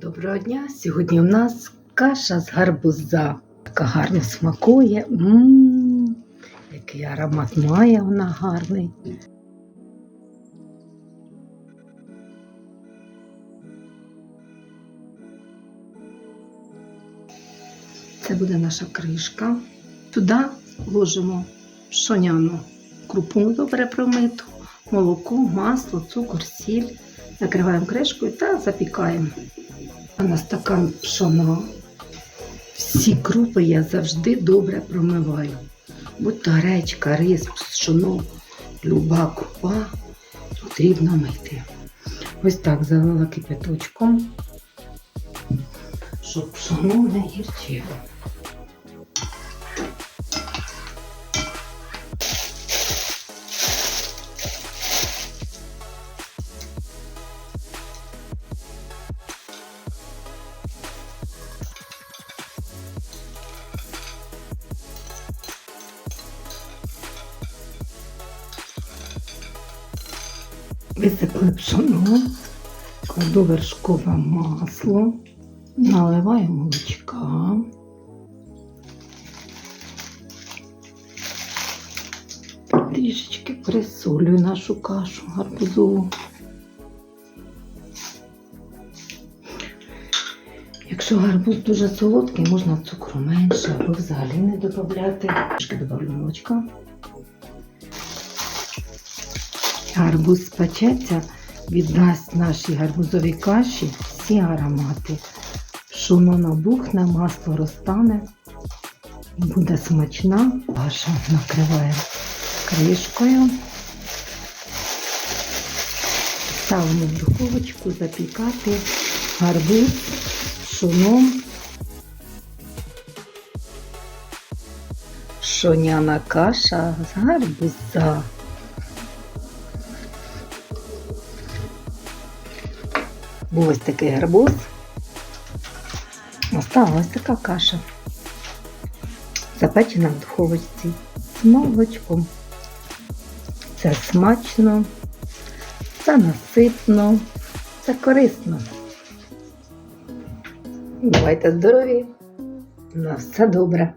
Доброго дня! Сьогодні у нас каша з гарбуза. Така гарно смакує. М, Який аромат має вона гарний. Це буде наша кришка. Туди вложимо пшоняну крупу добре промиту, молоко, масло, цукор, сіль. Накриваємо кришкою та запікаємо. На стакан пшона. Всі крупи я завжди добре промиваю. Будь то гречка, рис, пшоно, люба крупа потрібно мити. Ось так залила кипяточком, щоб пшоно не гірчило. Висипали пшоно, кладу вершкове масло, наливаю молочка. Трішечки присолюю нашу кашу гарбузову. Якщо гарбуз дуже солодкий, можна цукру менше або взагалі не додати. Трішки додавлю молочка. Гарбуз спечеться, віддасть нашій гарбузовій каші всі аромати. Пшоно набухне, масло розтане, буде смачна. Каша накриваємо кришкою. Ставимо в духовочку запікати гарбуз з пшоном. Пшоняна каша з гарбуза. Був ось такий гарбуз. Осталась така каша. Запечена в духовочці з молочком. Це смачно, це наситно, це корисно. Бувайте здорові! На все добре!